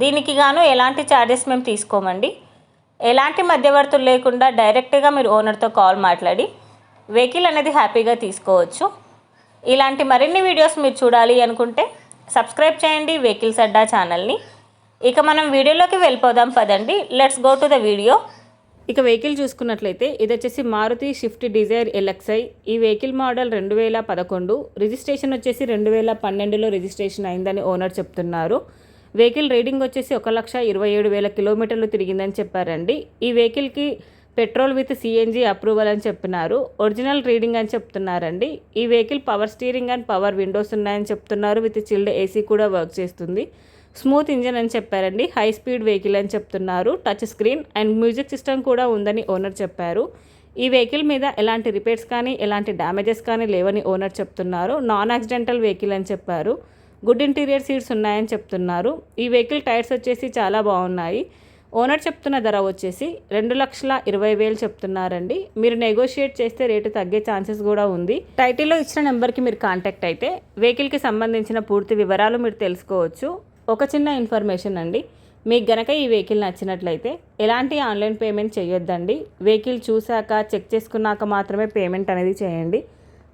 దీనికి గాను ఎలాంటి ఛార్జెస్ మేము తీసుకోమండి. ఎలాంటి మధ్యవర్తులు లేకుండా డైరెక్ట్గా మీరు ఓనర్తో కాల్ మాట్లాడి వెహికల్ అనేది హ్యాపీగా తీసుకోవచ్చు. ఇలాంటి మరిన్ని వీడియోస్ మీరు చూడాలి అనుకుంటే సబ్స్క్రైబ్ చేయండి వెహికల్స్ అడ్డా ఛానల్ని ఇక మనం వీడియోలోకి వెళ్ళిపోదాం పదండి. Let's go to the video ఇక వెహికల్ చూసుకున్నట్లయితే ఇది వచ్చేసి మారుతి షిఫ్ట్ డిజైర్ ఎల్ఎక్స్ఐ ఈ వెహికల్ మోడల్ రెండు వేల పదకొండు. రిజిస్ట్రేషన్ వచ్చేసి రెండు వేల పన్నెండులో రిజిస్ట్రేషన్ అయిందని ఓనర్ చెప్తున్నారు. వెహికల్ రీడింగ్ వచ్చేసి ఒక లక్ష ఇరవై ఏడు వేల కిలోమీటర్లు తిరిగిందని చెప్పారండి. ఈ వెహికల్కి పెట్రోల్ విత్ సిఎన్జి అప్రూవల్ అని చెప్పినారు. ఒరిజినల్ రీడింగ్ అని చెప్తున్నారండి. ఈ vehicle power steering and power windows ఉన్నాయని చెప్తున్నారు. విత్ చిల్డ్ ఏసీ కూడా వర్క్ చేస్తుంది. స్మూత్ ఇంజన్ అని చెప్పారండి. హై స్పీడ్ వెహికల్ అని చెప్తున్నారు. Touch screen and music system కూడా ఉందని ఓనర్ చెప్పారు. ఈ వెహికల్ మీద ఎలాంటి రిపేర్స్ కానీ ఎలాంటి డ్యామేజెస్ కానీ లేవని ఓనర్ చెప్తున్నారు. నాన్ యాక్సిడెంటల్ వెహికల్ అని చెప్పారు. గుడ్ ఇంటీరియర్ సీట్స్ ఉన్నాయని చెప్తున్నారు. ఈ వెహికల్ టైర్స్ వచ్చేసి చాలా బాగున్నాయి. ఓనర్ చెప్తున్న ధర వచ్చేసి రెండు లక్షల ఇరవై వేలు చెప్తున్నారండి. మీరు నెగోషియేట్ చేస్తే రేటు తగ్గే ఛాన్సెస్ కూడా ఉంది. టైటిల్లో ఇచ్చిన నెంబర్కి మీరు కాంటాక్ట్ అయితే వెహికల్కి సంబంధించిన పూర్తి వివరాలు మీరు తెలుసుకోవచ్చు. ఒక చిన్న ఇన్ఫర్మేషన్ అండి. మీకు గనక ఈ వెహికల్ నచ్చినట్లయితే ఎలాంటి ఆన్లైన్ పేమెంట్ చేయొద్దండి. వెహికల్ చూశాక చెక్ చేసుకున్నాక మాత్రమే పేమెంట్ అనేది చేయండి.